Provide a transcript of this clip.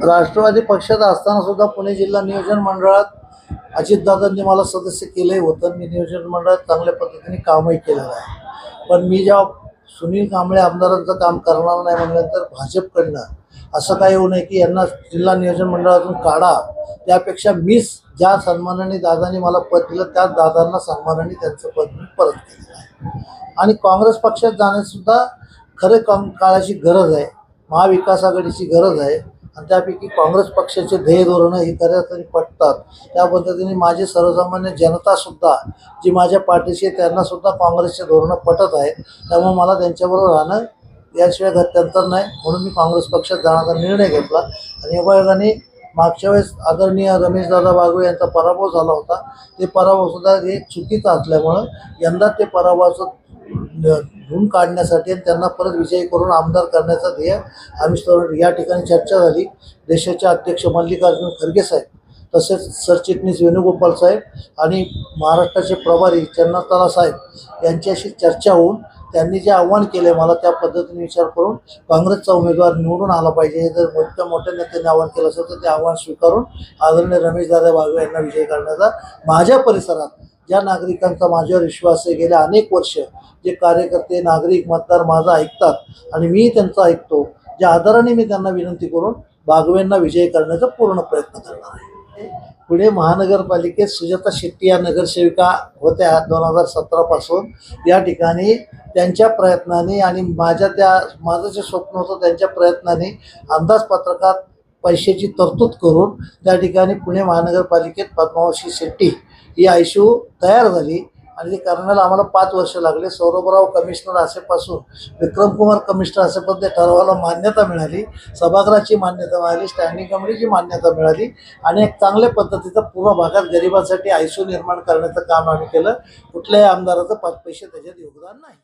राष्ट्रवादी पक्षात असताना सुद्धा पुणे जिल्हा नियोजन मंडळात अजितदादांनी मला सदस्य केलंही होतं. मी नियोजन मंडळात चांगल्या पद्धतीने कामही केलेलं आहे. पण मी जेव्हा सुनील कांबळे आमदारांचं काम करणार नाही म्हटल्यानंतर भाजपकडनं असं काही होऊ नये की यांना जिल्हा नियोजन मंडळातून काढा. त्यापेक्षा मीच ज्या सन्मानाने दादांनी मला पद दिलं त्याच दादांना सन्मानाने त्यांचं पद मी परत केलेलं आहे. आणि काँग्रेस पक्षात जाण्यासुद्धा खरं काम काळाची गरज आहे. महाविकास आघाडीची गरज आहे. आणि त्यापैकी काँग्रेस पक्षाचे ध्येय धोरणं ही खऱ्या तरी पटतात. त्या पद्धतीने माझी सर्वसामान्य जनतासुद्धा जी माझ्या पाठीशी आहे त्यांनासुद्धा काँग्रेसचे धोरणं पटत आहे त्यामुळे मला त्यांच्याबरोबर राहणं याशिवाय गत्यंतर नाही. म्हणून मी काँग्रेस पक्षात जाण्याचा निर्णय घेतला. आणि योगायोगाने मागच्या वेळेस आदरणीय रमेशदादा बागवे यांचा पराभव झाला होता. ते पराभवसुद्धा हे चुकीचा असल्यामुळं यंदा ते पराभवाचं धुवून काढण्यासाठी आणि त्यांना परत विजयी करून आमदार करण्याचा ध्येय आम्ही या ठिकाणी चर्चा झाली. देशाचे अध्यक्ष मल्लिकार्जुन खरगे साहेब तसेच सरचिटणीस वेणुगोपाल साहेब आणि महाराष्ट्राचे प्रभारी चन्नाताला साहेब यांच्याशी चर्चा होऊन त्यांनी जे आव्हान केले मला त्या पद्धतीने विचार करून काँग्रेसचा उमेदवार निवडून आला पाहिजे हे जर मोठ्या मोठ्या नेत्यांनी आव्हान केलं असेल तर ते आव्हान स्वीकारून आदरणीय रमेशदादा बागवे यांना विजय करण्याचा माझ्या परिसरात ज्या नागरिकांचा माझ्यावर विश्वास आहे गेल्या अनेक वर्ष जे कार्यकर्ते नागरिक मतदार माझा ऐकतात आणि मी त्यांचा ऐकतो ज्या आदराने मी त्यांना विनंती करून बागवेंना विजय करण्याचा पूर्ण प्रयत्न करणार आहे. पुणे महानगरपालिकेत सुजाता शेट्टी या नगरसेविका होत्या दोन हजार सतरापासून या ठिकाणी त्यांच्या प्रयत्नाने आणि माझ्या त्या माझं जे स्वप्न होतं त्यांच्या प्रयत्नाने अंदाजपत्रकात पैशाची तरतूद करून त्या ठिकाणी पुणे महानगरपालिकेत पद्मावशी शेट्टी ही आयशू तयार झाली. आणि ते करण्याला आम्हाला पाच वर्ष लागले. सौरभराव कमिशनर असेपासून विक्रमकुमार कमिशनर असेपर्यंत ते ठरावाला मान्यता मिळाली. सभागृहाची मान्यता मिळाली स्टँडिंग कमिटीची मान्यता मिळाली आणि एक चांगल्या पद्धतीचं पूर्ण भागात गरिबांसाठी आयसू निर्माण करण्याचं काम आम्ही केलं. कुठल्याही आमदाराचं पाच पैसे त्याच्यात योगदान नाही.